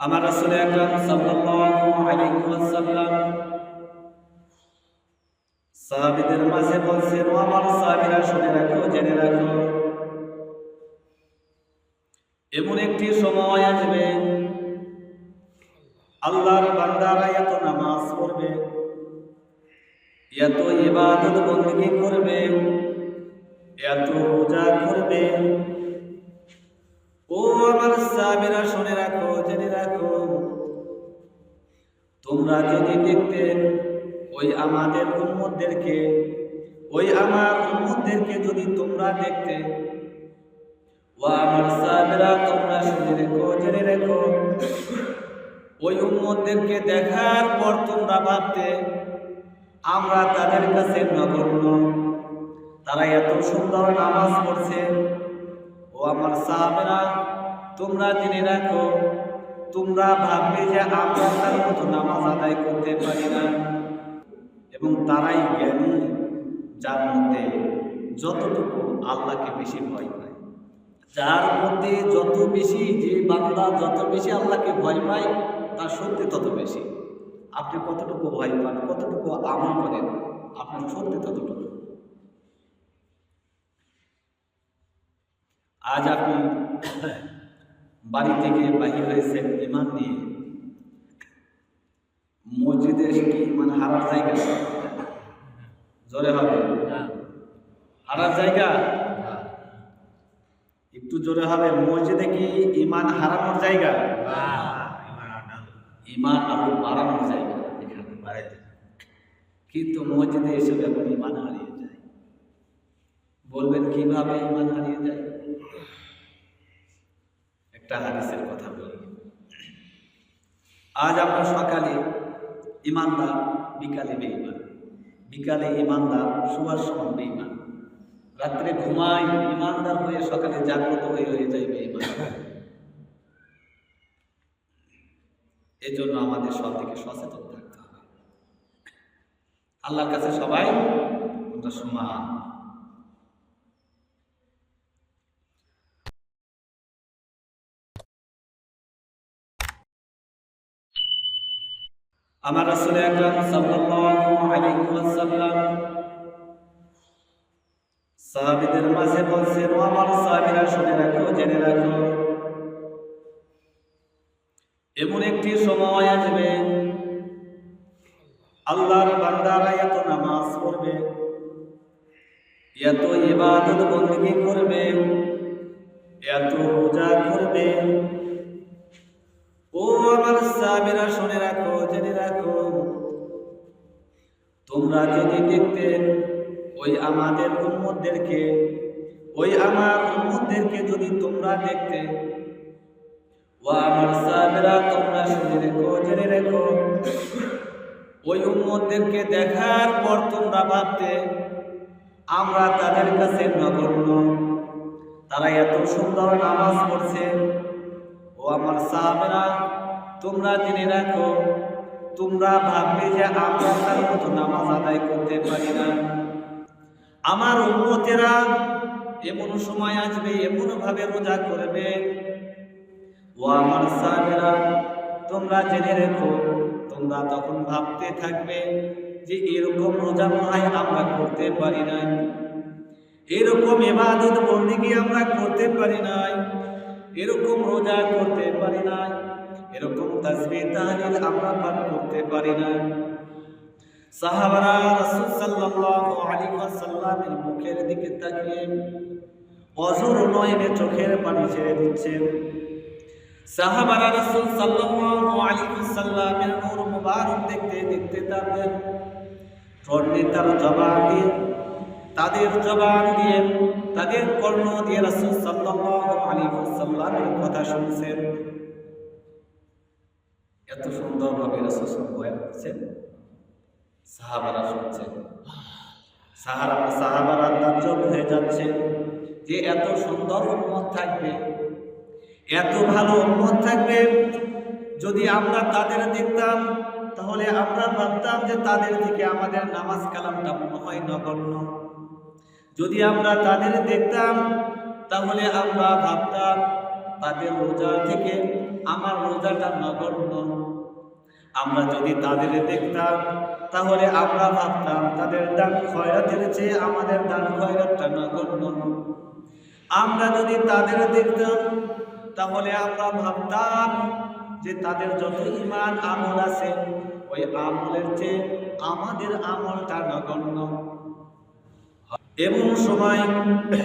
আমার রাসূল আকরাম সাল্লাল্লাহু আলাইহি ওয়াসাল্লাম সাহাবীদের মাঝে বলছেন, ও আমার সাহাবীরা, শুনে রাখো, জেনে রাখো। এমন একটি সময় আসবে, আল্লাহর বান্দারা এত নামাজ পড়বে, এত ইবাদত বন্দী করবে, এত রোজা করবে ও আমার সাহাবীরা শুনে রাখো, জেনে রাখো। তোমরা যদি দেখতে ওই আমাদের উম্মতদেরকে, ওই আমার উম্মতদেরকে যদি তোমরা দেখতে, ও আমার সাহাবীরা তোমরা শুনে রেখো, জেনে রেখো। ওই উম্মতদেরকে দেখার পর তোমরা ভাবতে, আমরা তাদের কাছে নগণ্য। তারা এত সুন্দর নামাজ পড়ছে। ও আমার সাহাবেরা, তোমরা জেনে রাখো, তোমরা ভাববে যে আমরা তার মতো নামাজ আদায় করতে পারি না। এবং তারাই জ্ঞানী, যার মধ্যে যতটুকু আল্লাহকে বেশি ভয় পায়। যার মধ্যে যত বেশি যে বান্দা যত বেশি আল্লাহকে ভয় পায়, তার সত্যি তত বেশি। আপনি কতটুকু ভয় পান, কতটুকু আমল করেন, আপনার সত্যি ততটুকু। আজ আপনি বাড়ি থেকে বাহির হয়েছেন ইমান নিয়ে। মসজিদে এসে কি ইমান হারার জায়গা। জোরে হবে। হারার জায়গা? একটু জোরে হবে। মসজিদে কি ইমান হারানোর জায়গা? ইমান আরও বাড়ানোর জায়গা এখানে কিন্তু মসজিদে এসে এখন ইমান হারিয়ে বলবেন, কীভাবে ইমান হারিয়ে যায়? একটা হাদিসের কথা বলি। আজ আমরা সকালে ইমানদার, বিকালে বেঈমান। বিকালে ইমানদার শোয়ার সময় বেঈমান। রাত্রে ঘুমাই, ইমানদার হয়ে সকালে জাগ্রত হয়ে হয়ে যায় বেঈমান। এজন্য আমাদের সব থেকে সচেতন থাকতে হবে। আল্লাহর কাছে সবাই সমান আমার রাসূল আকরাম সাল্লাল্লাহু আলাইহি ওয়াসাল্লাম সাহাবীদের মাঝে বলছেন, ও আমার সাহাবীরা, শুনে রাখো, জেনে রাখো। এমন একটি সময় আসবে, আল্লাহর বান্দারা এত নামাজ পড়বে, এত ইবাদত বন্দী করবে, এত রোজা করবে আমার সাহাবীরা শুনে রাখো, জেনে রাখো। তোমরা যদি দেখতে ওই আমাদের উম্মতদেরকে, ওই আমার উম্মতদেরকে যদি তোমরা দেখতে ও আমার সাহাবীরা তোমরা শুনে রেখো, জেনে রেখো। ওই উম্মতদেরকে দেখার পর তোমরা ভাবতে, আমরা তাদের কাছে নগণ্য। তারা এত সুন্দর নামাজ পড়ছে। ও আমার সাহাবেরা তোমরা জেনে রাখো, তোমরা ভাববে যে আমরা তার মতো নামাজ আদায় করতে পারি না। আমার উন্মতেরা এমন সময় আসবে এমন ভাবে রোজা করবে। ও আমার সাহাবেরা, তোমরা জেনে রেখো, তোমরা তখন ভাবতে থাকবে যে এরকম রোজা মনে আমরা করতে পারি না এরকম এবাদত বন্দিগি আমরা করতে পারি নাই। এরকম রোজা করতে পারি না এরকম তাসবিহ তাহলিল আমরা পাঠ করতে পারি না। সাহাবারা রাসূল সাল্লাল্লাহু আলাইহি ওয়াসাল্লামের মুখের দিকে তাকিয়ে অজর নয়নে চোখের পানি ছেড়ে দিচ্ছেন। সাহাবারা রাসূল সাল্লাল্লাহু আলাইহি ওয়াসাল্লামের নূর মুবারক দেখতে দেখতে তাদের ঠোঁটে তার জবান দিয়ে, তাদের জবান দিয়ে, তাদের কর্ণ দিয়ে রাসূল সাল্লাল্লাহু আলাইহি ওয়াসাল্লামের কথা শুনছেন। এত সুন্দরভাবে রাসূল বয়ান করছেন। সাহাবারা শুনছেন। সাহারা, সাহাবারা তাজ্জব হয়ে যাচ্ছে যে এত সুন্দর উম্মত থাকবে। এত ভালো উম্মত থাকবে। যদি আমরা তাদের দেখতাম, তাহলে আমরা ভাবতাম যে তাদের থেকে আমাদের নামাজ কালামটা মনে হয় নগণ্য। যদি আমরা তাদের দেখতাম, তাহলে আমরা ভাবতাম তাদের রোজা থেকে আমার রোজাটা নগণ্য। আমরা যদি তাদের দেখতাম, তাহলে আমরা ভাবতাম, তাদের দান খয়রাতের চেয়ে আমাদের দান খয়রাতটা নগণ্য। আমরা যদি তাদের দেখতাম, তাহলে আমরা ভাবতাম যে তাদের যত ইমান আমল আছে, ওই আমলের চেয়ে আমাদের আমলটা নগণ্য। এমন সময়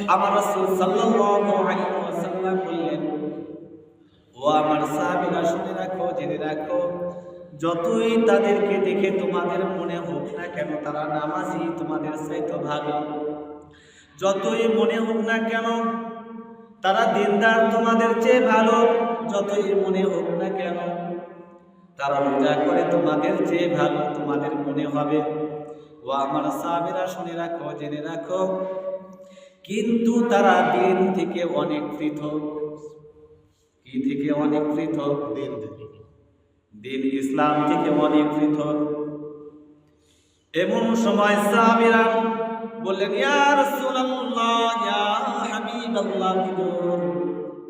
আমার ও আমার সাহাবীরা শুনে রাখো, জেনে রাখো, যতই তাদেরকে দেখে তোমাদের মনে হোক না কেন, তারা নামাজি, তোমাদের চাইতে ভালো। যতই মনে হোক না কেন, তারা দিনদার, তোমাদের চেয়ে ভালো। যতই মনে হোক না কেন, তারা রোজা করে তোমাদের চেয়ে ভালো, তোমাদের মনে হবে। ও আমার সাহাবেরা শুনে রাখো, জেনে রাখো। কিন্তু তারা দিন থেকে অনেক পৃথক। কি থেকে অনেক পৃথক? দিন দিন ইসলাম থেকে অনেক পৃথক। এমন সময় সাহাবীরা বললেন ইয়া রাসূলুল্লাহ ইয়া হাবিবাল্লাহ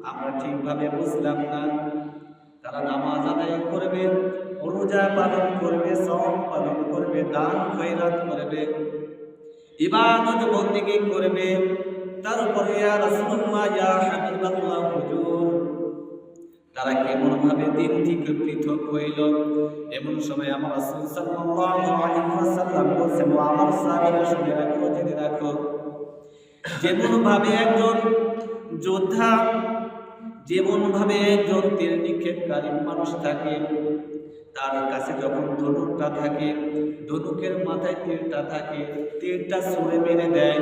আমরা ঠিকভাবে বুঝলাম না। তারা নামাজ আদায় করবে রোজা পালন করবে সওম পালন করবে দান খয়রাত করবে ইবাদত বন্দেগী করবে। তার উপরে ইয়া রাসূলুল্লাহ ইয়া হাবিবাল্লাহ হুজুর। তারা কেমন ভাবে দিন থেকে পৃথক হইল? এমন সময় আমার আমার শুনে রাখো, জেনে রাখো। একজন যোদ্ধা যেমন ভাবে একজন তীর নিক্ষেপকারী মানুষ থাকে, তার কাছে যখন ধনুকটা থাকে, ধনুকের মাথায় তীরটা থাকে তীরটা ছুঁড়ে মেরে দেয়।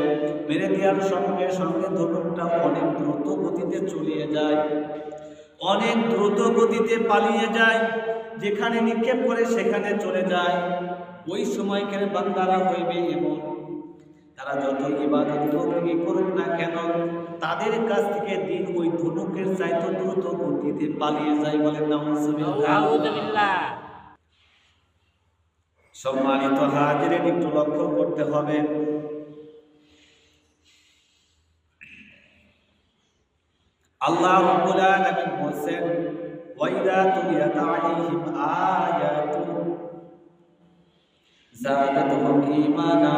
মেরে দেওয়ার সঙ্গে সঙ্গে ধনুকটা অনেক দ্রুত গতিতে চলিয়ে যায়। অনেক দ্রুত গতিতে পালিয়ে যায় যেখানে নিক্ষেপ করে সেখানে চলে যায়। ওই সময়কার বান্দারা হইবে এবং তারা যত ইবাদত বন্দী করুক না কেন তাদের কাছ থেকে দিন ওই ধনুকের চাইতে দ্রুত গতিতে পালিয়ে যায় বলে সম্মানিত হাজিরের একটু লক্ষ্য করতে হবে আল্লাহ রাব্বুল আলামিন বলেন ওয়াইদা তুলিয়াত আলাইহিম আয়াতু زادتهم إيمانا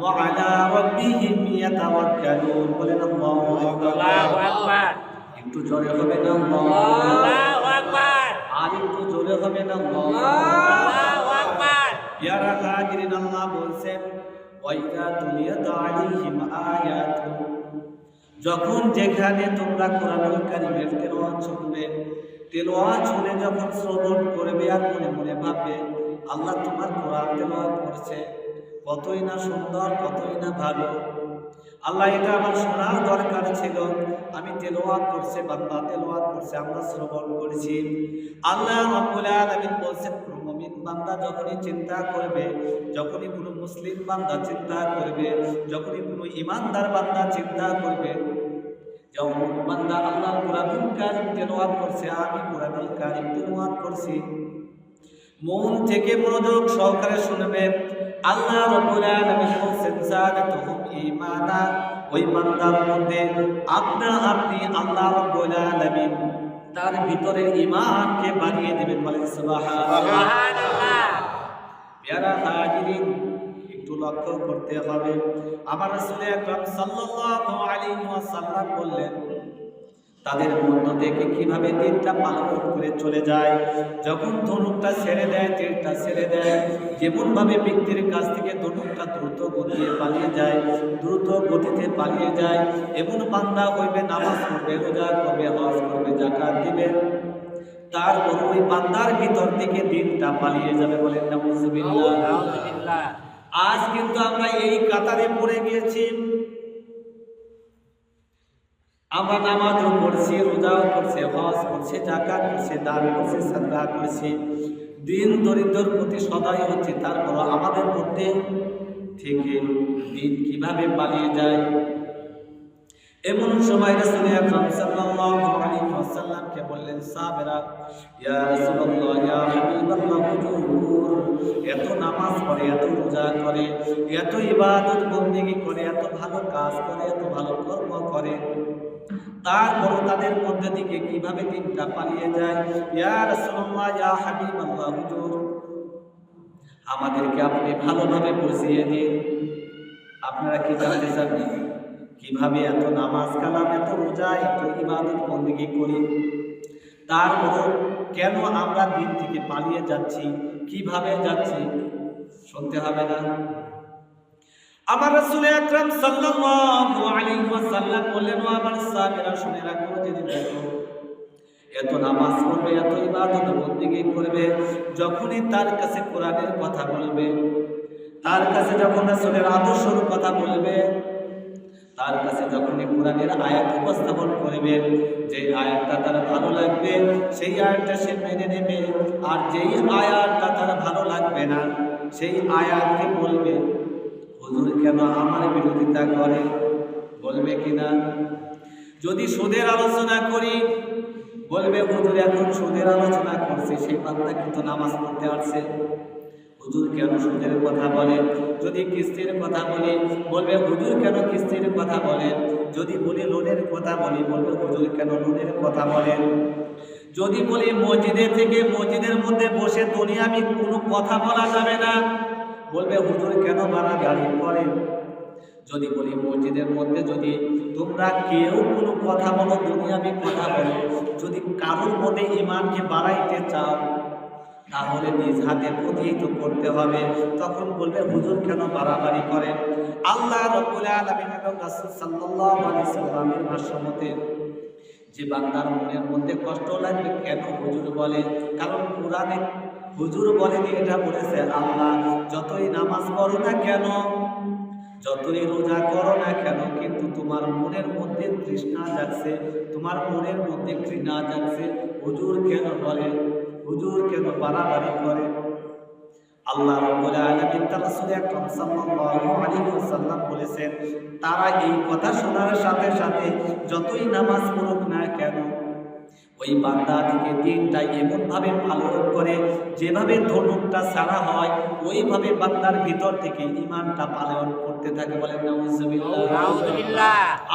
وعلى ربهم يتوكلون বলেন আল্লাহু আকবার আল্লাহু আকবার একটু জোরে হবে না আল্লাহ আল্লাহু আকবার আর একটু জোরে হবে না আল্লাহ আল্লাহু আকবার ইয়ারা হাজিরিন আল্লাহ বলছেন ওয়াইদা তুলিয়াত আলাইহিম আয়াতু যখন যেখানে তোমরা কোরআনুল কারিমের তেলোয়া শুনবে তেলোয়া শুনে যখন শ্রবণ করবে আর মনে মনে ভাববে, আল্লাহ তোমার কোরআন তেলোয়া করছে, কতই না সুন্দর, কতই না ভালো। আল্লাহ এটা আমার শোনার দরকার ছিল। আমি তেলাওয়াত করছে, বান্দা তেলাওয়াত করছে, আমরা শ্রবণ করেছি। আল্লাহ রাব্বুল আলামিন বলছেন মুমিন বান্দা যখনই চিন্তা করবে, যখনই কোনো মুসলিম বান্দা চিন্তা করবে, যখনই কোনো ইমানদার বান্দা চিন্তা করবে যে অমুক বান্দা আল্লাহ কোরআনুল কারীম তেলাওয়াত করছে, আমি কোরআনুল কারীম তেলাওয়াত করছি, মন থেকে মনোযোগ সহকারে শুনবে। আল্লাহ রাব্বুল আলামিন বলছেন যাদাতুহুম ঈমানা। ওই বান্দার মধ্যে আপনা আপনি আল্লাহ রাব্বুল আলামিন তার ভিতরে ঈমানকে বাড়িয়ে দিবেন বলেন সুবহানাল্লাহ। সুবহানাল্লাহ। হাজিরিন একটু লক্ষ্য করতে হবে। আমার রাসূল আকরাম সাল্লাল্লাহু আলাইহি ওয়াসাল্লাম বললেন তাদের মধ্য থেকে কীভাবে দিনটা পালন করে চলে যায়? যখন ধনুকটা ছেড়ে দেয় তীরটা ছেড়ে দেয় যেমনভাবে ব্যক্তির কাছ থেকে ধনুকটা দ্রুত গতিতে পালিয়ে যায় দ্রুত গতিতে পালিয়ে যায় এমন বান্দা হইবে নামাজ পড়বে রোজা করবে হজ করবে জাকাত দিবে। তারপর ওই বান্দার ভিতর থেকে দিনটা পালিয়ে যাবে বলেন আউযুবিল্লাহ আজ কিন্তু আমরা এই কাতারে পড়ে গিয়েছি। আমরা নামাজও পড়ছি রোজাও করছি হজ করছি জাকাত করছি দান করছি সাদকা করছি দিন দরিদ্রর প্রতি সদাই হচ্ছে, তারপর আমাদের মধ্যে থেকে দিন কীভাবে পালিয়ে যায়? এমন সময় রাসূল বললেন এত নামাজ পড়ে, এত রোজা করে, এত ইবাদত বন্দেগী করে, এত ভালো কাজ করে, এত ভালো কর্ম করে। তারপর তাদের মধ্যে থেকে কীভাবে দিনটা পালিয়ে যায়? আমাদেরকে আপনি ভালোভাবে বুঝিয়ে দিন। আপনারা কি জানতে চান? কীভাবে এত নামাজ কালাম, এত রোজা, এত ইবাদত বন্দেগী করি? তারপর কেন আমরা দিন থেকে পালিয়ে যাচ্ছি? কীভাবে যাচ্ছি? শুনতে হবে না। আমার রাসূল আকরাম সাল্লাল্লাহু আলাইহি ওয়াসাল্লাম বললেন আমার সাহাবীরা, শুনে রাখো রাখো এত নামাজ পড়বে, এত ইবাদত বন্দেগী করবে, যখনই তার কাছে কোরআনের কথা বলবে, তার কাছে যখন রাসূলের আদর্শের কথা বলবে, তার কাছে যখনই কোরআনের আয়াত উপস্থাপন করবে, যে আয়াতটা তার ভালো লাগবে, সেই আয়াতটা সে মেনে নেবে। আর যেই আয়াতটা তার ভালো লাগবে না, সেই আয়াতকে বলবে হুজুর, কেন আমার বিরোধিতা করে? বলবে কিনা? যদি সুদের আলোচনা করি, বলবে, হুজুর, এখন সুদের আলোচনা করছে, সেই বান্দা কিন্তু নামাজ পড়তে পারছে হুজুর কেন সুদের কথা বলে? যদি কিস্তির কথা বলি, বলবে, হুজুর, কেন কিস্তির কথা বলেন যদি বলি, লোনের কথা বলি, বলবে, হুজুর, কেন লোনের কথা বলেন যদি বলি মসজিদে থেকে মসজিদের মধ্যে বসে দুনিয়ামি কোনো কথা বলা যাবে না? বলবে, হুজুর, কেন বাড়া গাড়ি করেন যদি বলি, মসজিদের মধ্যে যদি তোমরা কেউ কোনো কথা বলো, দুনিয়াবি কথা বলো, যদি কারোর মধ্যে ইমানকে বাড়াইতে চাও, তাহলে নিজ হাতে প্রতিহিত করতে হবে। তখন বলবে, হুজুর, কেন বাড়াবাড়ি করেন আল্লাহ ভাষ্যমতে, যে বান্দার মনের মধ্যে কষ্ট লাগবে কেন? হুজুর বলে, কারণ কোরআনে হুজুর বলেনি এটা বলেছে আল্লাহ, যতই নামাজ পড়ো না কেন, যতই রোজা করো না কেন, কিন্তু তোমার মনের মধ্যে তৃষ্ণা যাচ্ছে তোমার মনের মধ্যে ঘৃণা যাচ্ছে হুজুর কেন বলে? হুজুর কেন বাড়াবাড়ি করে? আল্লাহ রাব্বুল বলেছেন, তারা এই কথা শোনার সাথে সাথে যতই নামাজ পড়ুক না কেন ওই বান্দা থেকে দিনটা এমনভাবে পালন করে যেভাবে ধনুকটা ছাড়া হয় ওইভাবে বান্দার ভিতর থেকে ইমানটা পালন করতে থাকে বলেন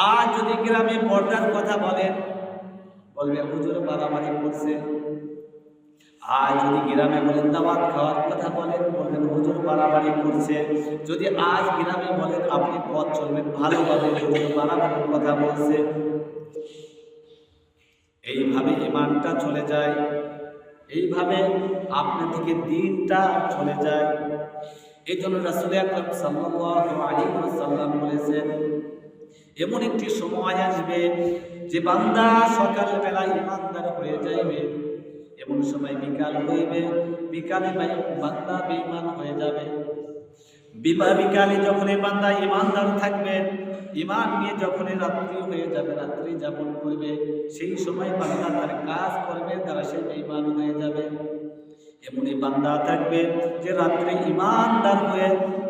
আর যদি গ্রামে পর্দার কথা বলেন বলবে হুজুর বাড়াবাড়ি করছে। আর যদি গ্রামে বলেন দাওয়াত খাওয়ার কথা বলেন বলবেন হুজুর বাড়াবাড়ি করছে। যদি আজ গ্রামে বলেন আপনি পথ চলবেন ভালোভাবে হুজুর বাড়াবাড়ির কথা বলছে। এইভাবে ইমানটা চলে যায়, এইভাবে আপনার থেকে দিনটা চলে যায়। এই জন্য রাসুল আকরাম ওয়াসাল্লাম বলেছেন, এমন একটি সময় আসবে যে বান্দা সকালবেলা ইমানদার হয়ে যাইবে। এমন সময় বিকাল হইবে, বিকালে বান্দা বেঈমান হয়ে যাবে। বিমা বিকালে যখন এই বান্দা ইমানদার থাকবে ইমান নিয়ে যখন রাত্রি হয়ে যাবে, রাত্রি যাপন করবে, সেই সময় বান্দা তার কাজ করবে, তারা সে বেঈমান হয়ে যাবে। এমনই বান্দা থাকবে যে রাত্রে ইমানদার হয়ে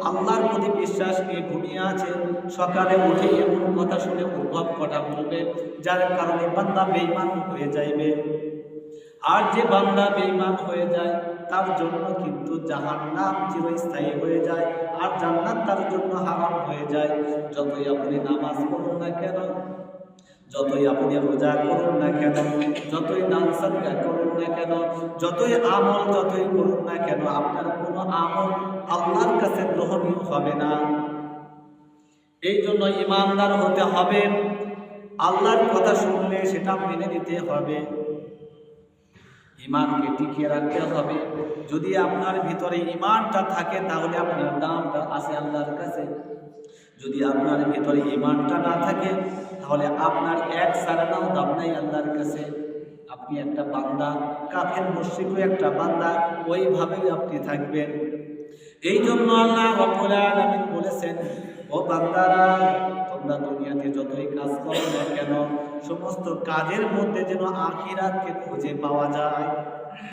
আল্লাহর প্রতি বিশ্বাস নিয়ে ঘুমিয়ে আছে, সকালে উঠে এমন কথা শুনে উদ্ভব কথা বলবে যার কারণে বান্দা বেঈমান হয়ে যাইবে। আর যে বান্দা বেঈমান হয়ে যায় তার জন্য কিন্তু জাহান্নাম চিরস্থায়ী হয়ে যায় আর জান্নাত তার জন্য হারাম হয়ে যায়। যতই আপনি নামাজ পড়ুন না কেন, যতই আপনি রোজা করুন না কেন, যতই দান সাদকা করুন না কেন, যতই আমল যতই করুন না কেন, আপনার কোনো আমল আল্লাহর কাছে গ্রহণীয় হবে না। এই জন্য ইমানদার হতে হবে। আল্লাহর কথা শুনলে সেটা মেনে নিতে হবে। ইমানকে টিকিয়ে রাখতে হবে। যদি আপনার ভিতরে ইমানটা থাকে, তাহলে আপনার দামটা আছে আল্লাহর কাছে। যদি আপনার ভিতরে ইমানটা না থাকে, তাহলে আপনার এক সারানাও দাম নাই আল্লাহর কাছে। আপনি একটা বান্দা, কাফের মুশরিকও একটা বান্দা, ওইভাবেই আপনি থাকবেন। এই জন্য আল্লাহ বলেছেন, ও বান্দারা তোমরা দুনিয়াতে যতই কাজ করো না কেন, সমস্ত কাজের মধ্যে যেন আখিরাতকে খুঁজে পাওয়া যায়।